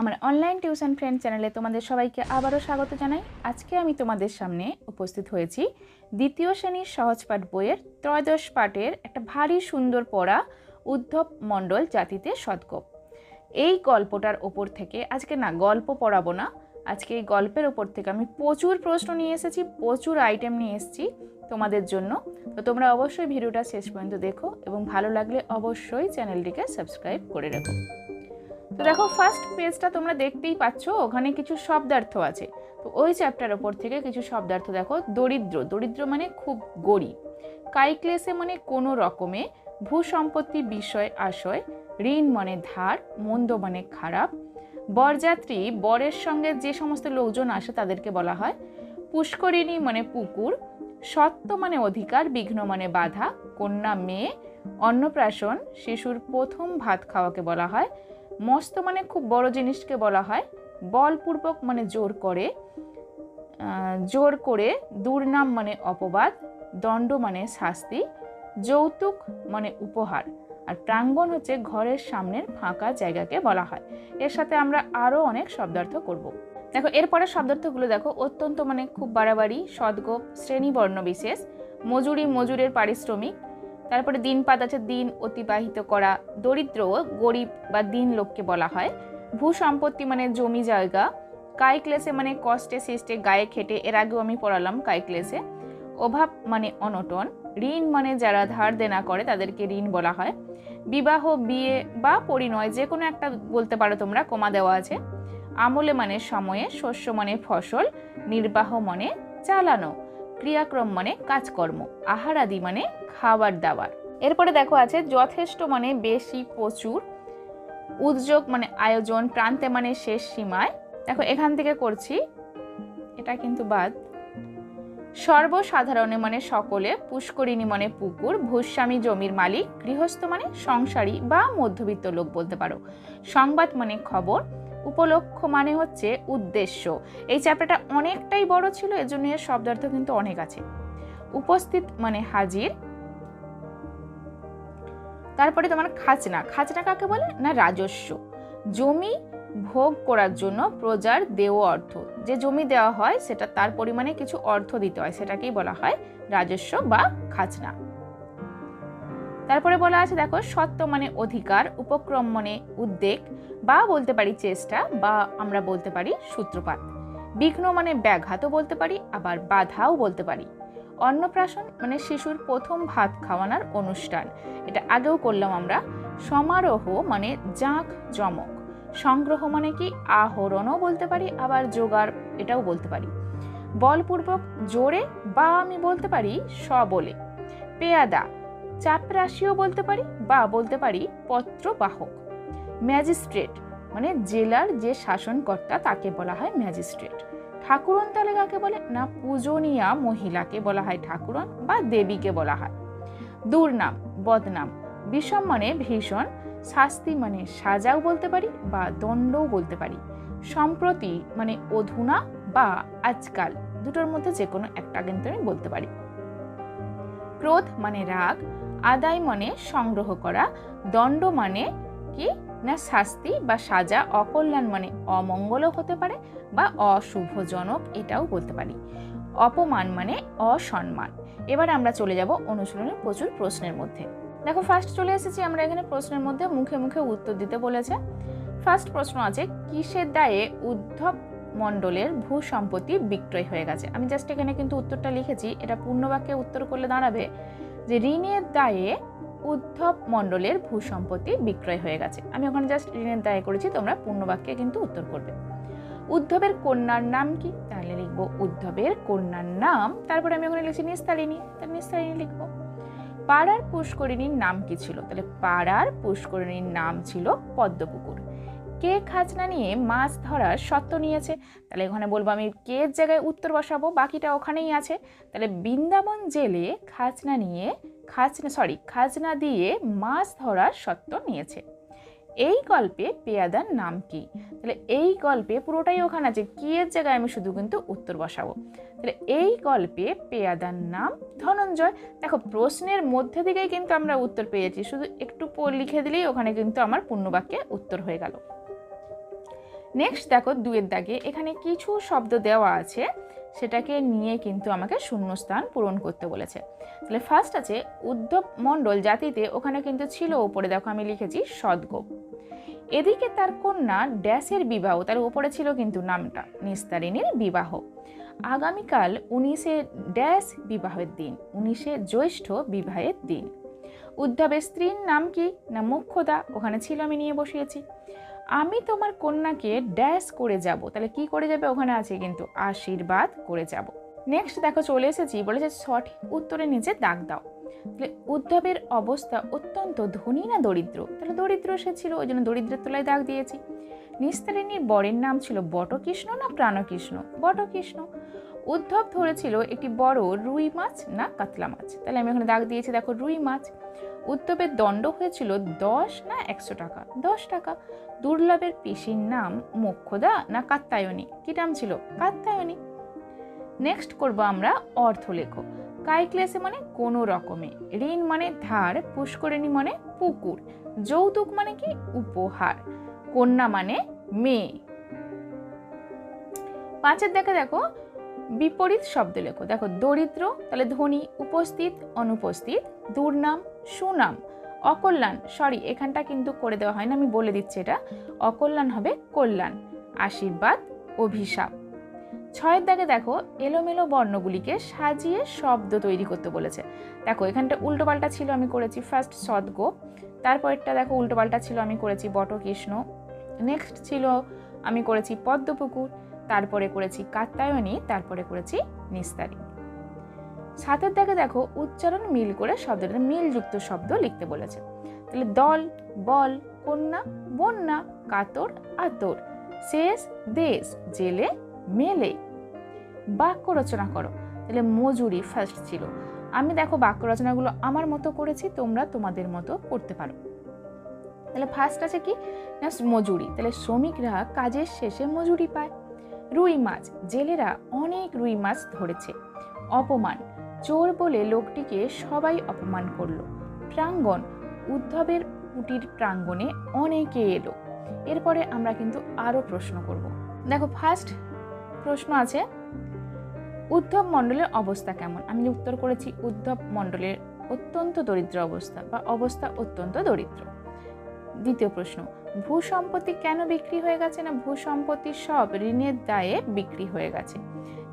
আমার online tuition friend চ্যানেলে তোমাদের সবাইকে আবারও স্বাগত জানাই। আজকে আমি তোমাদের সামনে উপস্থিত হয়েছি দ্বিতীয় শ্রেণির সহজ পাঠ বইয়ের ত্রয়োদশ পাঠের একটা ভারী সুন্দর পড়া উদ্ধব মণ্ডল জাতিতে সদ্গপ। এই গল্পটার ওপর থেকে আজকে না গল্প পড়াবো না, আজকে এই গল্পের ওপর থেকে আমি প্রচুর প্রশ্ন নিয়ে এসেছি, প্রচুর আইটেম নিয়ে এসেছি তোমাদের জন্য। তো তোমরা অবশ্যই ভিডিওটা শেষ পর্যন্ত দেখো এবং ভালো লাগলে অবশ্যই চ্যানেলটিকে সাবস্ক্রাইব করে রেখো। তো দেখো ফার্স্ট পেজটা তোমরা দেখতেই পাচ্ছ, ওখানে কিছু শব্দার্থ আছে। তো ওই চ্যাপ্টার ওপর থেকে কিছু শব্দার্থ, দেখো, দরিদ্র। দরিদ্র মানে খুব গরিব। কাইক্লেসে মানে কোনো রকমে ভূ সম্পত্তি বিষয় আশয়, ঋণ মানে ধার, মন্দ মানে খারাপ। বরযাত্রী, বরের সঙ্গে যে সমস্ত লোকজন আসে তাদেরকে বলা হয়। পুষ্করিণী মানে পুকুর। সত্য মানে অধিকার, বিঘ্ন মানে বাধা, কন্যা মেয়ে, অন্নপ্রাশন, শিশুর প্রথম ভাত খাওয়াকে বলা হয়। মস্ত মানে খুব বড় জিনিসকে বলা হয়। বলপূর্বক মানে জোর করে জোর করে দুর্নাম মানে অপবাদ, দণ্ড মানে শাস্তি, যৌতুক মানে উপহার, আর প্রাঙ্গণ হচ্ছে ঘরের সামনের ফাঁকা জায়গাকে বলা হয়। এর সাথে আমরা আরও অনেক শব্দার্থ করব। দেখো এরপরে শব্দার্থগুলো দেখো, অত্যন্ত মানে খুব বাড়াবাড়ি, সদ্গোপ, শ্রেণীবর্ণ বিশেষ, মজুরি, মজুরের পারিশ্রমিক তারপরে দিনপাত আছে, দিন অতিবাহিত করা। দরিদ্র গরিব বা দিন লোককে বলা হয়। ভূ সম্পত্তি মানে জমি জায়গা। কাইক্লেসে মানে কষ্টে, সৃষ্টে, গায়ে খেটে, এর আগেও আমি পড়ালাম কাইক্লেসে। অভাব মানে অনটন। ঋণ মানে যারা ধার দেনা করে তাদেরকে ঋণ বলা হয়। বিবাহ, বিয়ে বা পরিণয় যে কোনো একটা বলতে পারো তোমরা, কমা দেওয়া আছে। আমলে মানে সময়ে, শস্য মানে ফসল, নির্বাহ মানে চালানো। ক্রিয়াক্রম মানে কাজকর্ম, আহার আদি মানে খাবার দাবার। এরপরে দেখো আছে যথেষ্ট মানে বেশি প্রচুর উদ্যোগ মানে আয়োজন, প্রান্তে মানে শেষ সীমায়। দেখো এখান থেকে করছি, এটা কিন্তু বাদ। সর্বসাধারণে মানে সকলে, পুষ্করিণী মানে পুকুর, ভূস্বামী জমির মালিক, গৃহস্থ মানে সংসারী বা মধ্যবিত্ত লোক বলতে পারো। সংবাদ মানে খবর উপলক্ষ মানে হচ্ছে উদ্দেশ্য। এই চ্যাপ্টারটা অনেকটাই বড় ছিল, এজন্য এর শব্দার্থ কিন্তু অনেক আছে। উপস্থিত মানে হাজির। তারপরে তোমার খাজনা। খাজনা কাকে বলে? না, রাজস্ব। জমি ভোগ করার জন্য প্রজার দেও অর্থ। যে জমি দেওয়া হয়, সেটা তার পরিমাণে কিছু অর্থ দিতে হয়। সেটাকেই বলা হয় রাজস্ব বা খাজনা। তারপরে বলা আছে, দেখো, সত্য মানে অধিকার, উপক্রম মানে উদ্বেগ, বা বলতে পারি চেষ্টা, বা আমরা বলতে পারি সূত্রপাত। বিঘ্ন মানে ব্যাঘাতও বলতে পারি, আবার বাধাও বলতে পারি। অন্নপ্রাশন মানে শিশুর প্রথম ভাত খাওয়ানোর অনুষ্ঠান। এটা আগেও করলাম আমরা। সমারোহ মানে জাঁক জমক। সংগ্রহ মানে কি? আহরণও বলতে পারি, আবার জোগাড় এটাও বলতে পারি। বলপূর্বক জোরে বা আমি বলতে পারি সবলে। পেয়াদা চাপরাশিও বলতে পারি বা বলতে পারি পত্রবাহক। ম্যাজিস্ট্রেট মানে জেলার যে শাসনকর্তা তাকে বলা হয় ম্যাজিস্ট্রেট। ঠাকুরন তাহলে কাকে বলে? না, পূজনীয়া মহিলাকে বলা হয় ঠাকুরন বা দেবীকে বলা হয়। দুর্নাম, বদনাম, বিষম মানে ভীষণ, শাস্তি মানে সাজাও বলতে পারি বা দণ্ডও বলতে পারি। সম্প্রতি মানে অধুনা বা আজকাল দুটোর মধ্যে যে কোনো একটা কিন্তু আমি বলতে পারি। ক্রোধ মানে রাগ আদায় মানে সংগ্রহ করা, দণ্ড মানে কি? না শাস্তি বা সাজা অকল্যাণ মানে অমঙ্গলও হতে পারে বা অশুভজনক এটাও বলতে পারি। অপমান মানে অসম্মান। এবার আমরা চলে যাব অনুশীলনের প্রচুর প্রশ্নের মধ্যে। দেখো ফার্স্ট চলে এসেছি, আমরা এখানে প্রশ্নের মধ্যে মুখে মুখে উত্তর দিতে বলেছে। ফার্স্ট প্রশ্ন আছে, কিসের দায়ে উদ্ধব মণ্ডলের ভূ সম্পত্তি বিক্রয় হয়ে গেছে? আমি জাস্ট এখানে কিন্তু উত্তরটা লিখেছি, এটা পূর্ণবাক্যে উত্তর করলে দাঁড়াবে। যে ঋণের দায়ে উদ্ধব মণ্ডলের ভূ সম্পত্তি বিক্রয় হয়ে গেছে। আমি ওখানে জাস্ট ঋণের দায়ে করেছি, তোমরা পূর্ণবাক্যে কিন্তু উত্তর করবে। উদ্ধবের কন্যার নাম কি? তাহলে লিখব উদ্ধবের কন্যার নাম। তারপরে আমি ওখানে লিখছি নিস্তারিণী। তাহলে নিস্তারিণী লিখব। পাড়ার পুষ্করিণীর নাম কি ছিল? তাহলে পাড়ার পুষ্করিণীর নাম ছিল পদ্মপুকুর। কে খাজনা নিয়ে মাছ ধরার সত্ত্ব নিয়েছে? তাহলে ওখানে বলব আমি কে জায়গায় উত্তর বসাবো? বাকিটা ওখানেই আছে। তাহলে বৃন্দাবন জেলে খাজনা নিয়ে খাজনা সরি খাজনা দিয়ে মাছ ধরার সত্ত্ব নিয়েছে। এই গল্পে পেয়াদার নাম কি? তাহলে এই গল্পে পুরোটাই ওখানে আছে। কি এর জায়গায় আমি শুধু কিন্তু উত্তর বসাবো। তাহলে এই গল্পে পেয়াদার নাম ধনঞ্জয়। দেখো, প্রশ্নের মধ্যে থেকেই কিন্তু আমরা উত্তর পেয়েছি। শুধু একটু লিখে দিলেই ওখানে কিন্তু আমার পূর্ণবাক্যে উত্তর হয়ে গেল। নেক্সট দেখো দুয়ের দাগে এখানে কিছু শব্দ দেওয়া আছে, সেটাকে নিয়ে কিন্তু আমাকে শূন্যস্থান পূরণ করতে বলেছে। তাহলে ফার্স্ট আছে উদ্ধব মণ্ডল জাতিতে, ওখানে কিন্তু ছিল ওপরে দেখো আমি লিখেছি সদ্গোপ এদিকে তার কন্যা ড্যাশের বিবাহ, তার উপরে ছিল কিন্তু নামটা, নিস্তারিণীর বিবাহ। আগামীকাল উনিশে ড্যাশ বিবাহের দিন, উনিশে জ্যৈষ্ঠ বিবাহের দিন। উদ্ধবের স্ত্রীর নাম কি? না মুখ্যদা, ওখানে ছিল আমি নিয়ে বসিয়েছি। আমি তোমার কন্যাকে ড্যাশ করে যাব। তাহলে কি করে যাবে? ওখানে আছে কিন্তু আশীর্বাদ করে যাব। নেক্সট দেখো চলে এসেছি, বলেছে সঠিক উত্তরে নিচে দাগ দাও। তাহলে উদ্ধবের অবস্থা অত্যন্ত ধনী না দরিদ্র? তাহলে দরিদ্র সে ছিল, ওই জন্য দরিদ্রের তলায় দাগ দিয়েছি। নিস্তারিণীর বরের নাম ছিল বটকৃষ্ণ না প্রাণকৃষ্ণ? বটকৃষ্ণ। উদ্ধব ধরেছিল একটি বড় রুই মাছ না কাতলা মাছ। তাহলে আমি এখানে দাগ দিয়েছি, দেখো রুই মাছ। উদ্ধবের দণ্ড হয়েছিল দশ না একশো টাকা? দশ টাকা। দুর্লভের পিসির নাম মোক্ষদা না কাত্তায়নী? কি নাম ছিল? কাত্তায়নী। নেক্সট করব আমরা অর্থ লেখো কাইক্লেসে মানে কোনো রকমে। ঋণ মানে ধার, পুষ্করিণী মানে পুকুর। যৌতুক মানে কি? উপহার। কন্যা মানে মেয়ে। পাঁচের দেখা দেখো বিপরীত শব্দ লেখো। দেখো, দরিদ্র, তাহলে ধনী, উপস্থিত, অনুপস্থিত, দুর্নাম, সুনাম, অকল্যাণ সরি এখানটা কিন্তু করে দেওয়া হয় না আমি বলে দিচ্ছি এটা। অকল্যাণ হবে কল্যাণ, আশীর্বাদ, অভিশাপ। ছয়ের দাগে দেখো, এলোমেলো বর্ণগুলিকে সাজিয়ে শব্দ তৈরি করতে বলেছে। দেখো, এখানটা উল্টোপাল্টা ছিল, আমি করেছি ফার্স্ট সদ্গো, তারপরেরটা দেখো উল্টোপাল্টা ছিল, আমি করেছি বটকৃষ্ণ নেক্সট ছিল, আমি করেছি পদ্মপুকুর তারপরে করেছি কাত্তায়নী তারপরে করেছি নিস্তারি। সাতের দাগে দেখো উচ্চারণ মিল করে শব্দটা মিলযুক্ত শব্দ লিখতে বলেছে। তাহলে দল, বল, কন্যা, বন্যা, কাতর, আতর, শেষ, দেশ, জেলে, মেলে। বাক্য রচনা করো। তাহলে মজুরি ফার্স্ট ছিল। আমি দেখো বাক্য রচনাগুলো আমার মতো করেছি, তোমরা তোমাদের মতো করতে পারো। তাহলে ফার্স্ট আছে কি? না মজুরি। তাহলে শ্রমিকরা কাজের শেষে মজুরি পায়। রুই মাছ। জেলেরা অনেক রুই মাছ ধরেছে। অপমান। চোর বলে লোকটিকে সবাই অপমান করল। প্রাঙ্গণ। উদ্ধবের কুটির প্রাঙ্গণে অনেকে এলো। এরপরে আমরা কিন্তু আরও প্রশ্ন করব। দেখো ফার্স্ট প্রশ্ন আছে, উদ্ধব মণ্ডলের অবস্থা কেমন? আমি উত্তর করেছি, উদ্ধব মণ্ডলের অত্যন্ত দরিদ্র অবস্থা বা অবস্থা অত্যন্ত দরিদ্র। দ্বিতীয় প্রশ্ন ভূ সম্পত্তি কেন বিক্রি হয়ে গেছে না ভূ সম্পত্তি সব ঋণের দায়ে বিক্রি হয়ে গেছে?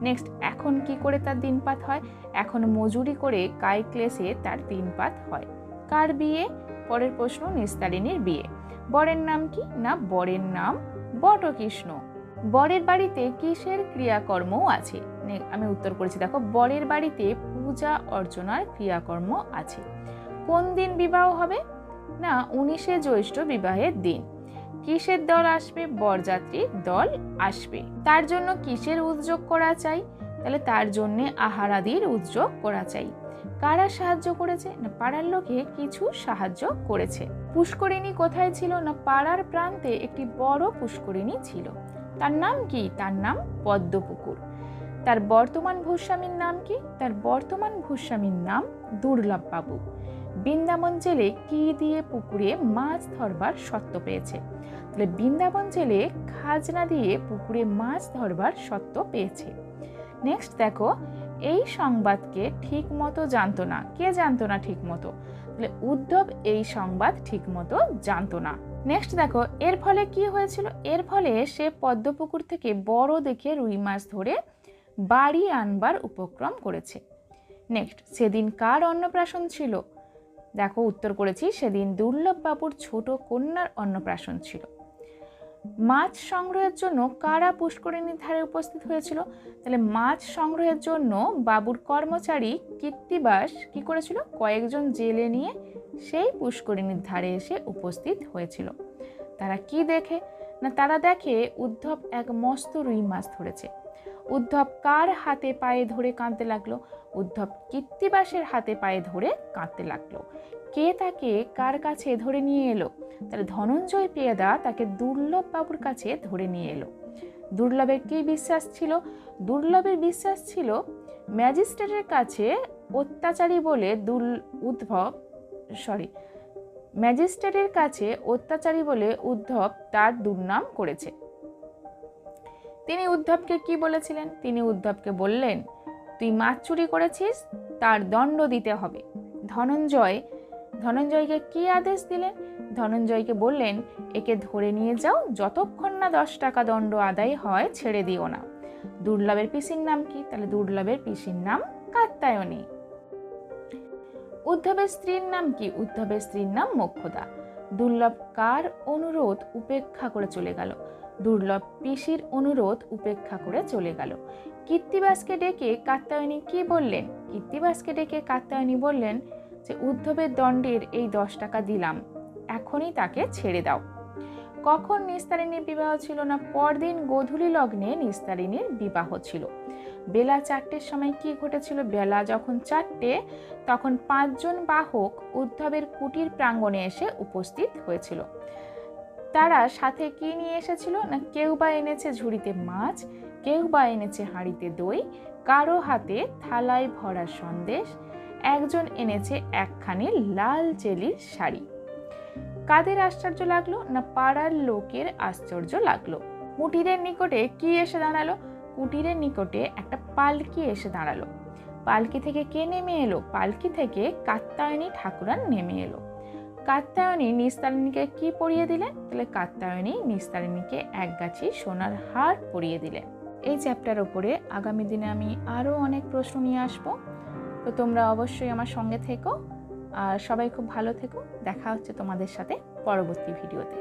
নেক্সট এখন কি করে তার দিনপাত হয়? এখন মজুরি করে কাইক্লেসে তার দিনপাত হয়। কার বিয়ে? পরের প্রশ্ন, নিস্তারিণীর বিয়ে। বরের নাম কি না বরের নাম বটকৃষ্ণ? বরের বাড়িতে কিসের ক্রিয়াকর্মও আছে? আমি উত্তর করেছি, দেখো, বরের বাড়িতে পূজা অর্চনার ক্রিয়াকর্ম আছে। কোন দিন বিবাহ হবে? না, উনিশে জ্যৈষ্ঠ বিবাহের দিন। কিসের দল আসবে? বরযাত্রীর দল আসবে। তার জন্য কিসের উদ্যোগ করা চাই? তাহলে তার জন্য আহারাদির উদ্যোগ করা চাই। কারা সাহায্য করেছে? না, পাড়ার লোকে কিছু সাহায্য করেছে। পুষ্করিণী কোথায় ছিল? না, পাড়ার প্রান্তে একটি বড় পুষ্করিণী ছিল। তার নাম কি? তার নাম পদ্মপুকুর। তার বর্তমান ভূস্বামীর নাম কি? তার বর্তমান ভূস্বামীর নাম দুর্লভ বাবু বৃন্দাবন জেলে কি দিয়ে পুকুরে মাছ ধরবার সত্য পেয়েছে? তাহলে বৃন্দাবন জেলে খাজনা দিয়ে পুকুরে মাছ ধরবার সত্য পেয়েছে। নেক্সট দেখো, এই সংবাদকে ঠিক মতো জানতো না। কে জানতো না ঠিক মতো তাহলে উদ্ধব এই সংবাদ ঠিক মতো জানতো না। নেক্সট দেখো, এর ফলে কি হয়েছিল? এর ফলে সে পদ্মপুকুর থেকে বড় দেখে রুই মাছ ধরে বাড়ি আনবার উপক্রম করেছে। নেক্সট সেদিন কার অন্নপ্রাশন ছিল? দেখো উত্তর করেছি, সেদিন দুর্লভ বাবুর ছোট কন্যার অন্নপ্রাশন ছিল। মাছ সংগ্রহের জন্য কারা পুষ্করিণীর ধারে উপস্থিত হয়েছিল? তাহলে মাছ সংগ্রহের জন্য বাবুর কর্মচারী কীর্তিবাস কি করেছিল? কয়েকজন জেলে নিয়ে সেই পুষ্করিণীর ধারে এসে উপস্থিত হয়েছিল। তারা কি দেখে? না, তারা দেখে উদ্ধব এক মস্ত রুই মাছ ধরেছে। উদ্ধব কার হাতে পায়ে ধরে কাঁদতে লাগল? উদ্ধব কীর্তিবাসের হাতে পায়ে ধরে কাঁদতে লাগল। কে তাকে কার কাছে ধরে নিয়ে এলো? তাহলে ধনঞ্জয় পেয়াদা তাকে দুর্লভ বাবুর কাছে ধরে নিয়ে এলো। দুর্লভের কী বিশ্বাস ছিল? দুর্লভের বিশ্বাস ছিল ম্যাজিস্ট্রেটের কাছে অত্যাচারী বলে দুল উদ্ভব সরি, ম্যাজিস্ট্রেটের কাছে অত্যাচারী বলে উদ্ধব তার দুর্নাম করেছে। তিনি উদ্ধবকে কি বলেছিলেন? তিনি উদ্ধবকে বললেন, তুই মাছ চুরি করেছিস, তার দণ্ড দিতে হবে। ধনঞ্জয়, ধনঞ্জয়কে কি আদেশ দিলেন? ধনঞ্জয়কে বললেন, একে ধরে নিয়ে যাও, যতক্ষণ না দশ টাকা দণ্ড আদায় হয়, ছেড়ে দিও না। দুর্লভের পিসির নাম কি? তাহলে দুর্লভের পিসির নাম কাত্তায়নী উদ্ধবের স্ত্রীর নাম কি? উদ্ধবের স্ত্রীর নাম মোক্ষদা। দুর্লভ কার অনুরোধ উপেক্ষা করে চলে গেল? দুর্লভ পিসির অনুরোধ উপেক্ষা করে চলে গেল। কীর্তিবাসকে ডেকে কাত্তায়নী কি বললেন? কীর্তিবাসকে ডেকে কাত্তায়নী বললেন যে, উদ্ধবের দণ্ডের এই দশ টাকা দিলাম, এখনই তাকে ছেড়ে দাও। কখন নিস্তারিণীর বিবাহ ছিল না, পরদিন গোধূলি লগ্নে নিস্তারিণীর বিবাহ ছিল। বেলা চারটের সময় কি ঘটেছিল? বেলা যখন চারটে, তখন পাঁচজন বাহক উদ্ধবের কুটির প্রাঙ্গণে এসে উপস্থিত হয়েছিল। তারা সাথে কি নিয়ে এসেছিল? না কেউ বা এনেছে ঝুড়িতে মাছ, কেউ বা এনেছে হাঁড়িতে দই, কারও হাতে থালায় ভরা সন্দেশ, একজন এনেছে একখানি লাল চেলির শাড়ি। কাদের আশ্চর্য লাগল? না পাড়ার লোকের আশ্চর্য লাগল? কুটিরের নিকটে কি এসে দাঁড়াল? কুটিরের নিকটে একটা পালকি এসে দাঁড়াল। পালকি থেকে কে নেমে এলো? পালকি থেকে কাত্তায়নী ঠাকুরান নেমে এলো। কাত্তায়নী নিস্তারিণীকে কি পরিয়ে দিলেন? তাহলে কাত্তায়নী নিস্তারিণীকে এক গাছি সোনার হার পরিয়ে দিলেন। এই চ্যাপ্টার ওপরে আগামী দিনে আমি আরও অনেক প্রশ্ন নিয়ে আসব। তো তোমরা অবশ্যই আমার সঙ্গে থেকো। আর সবাই খুব ভালো থেকো। দেখা হচ্ছে তোমাদের সাথে পরবর্তী ভিডিওতে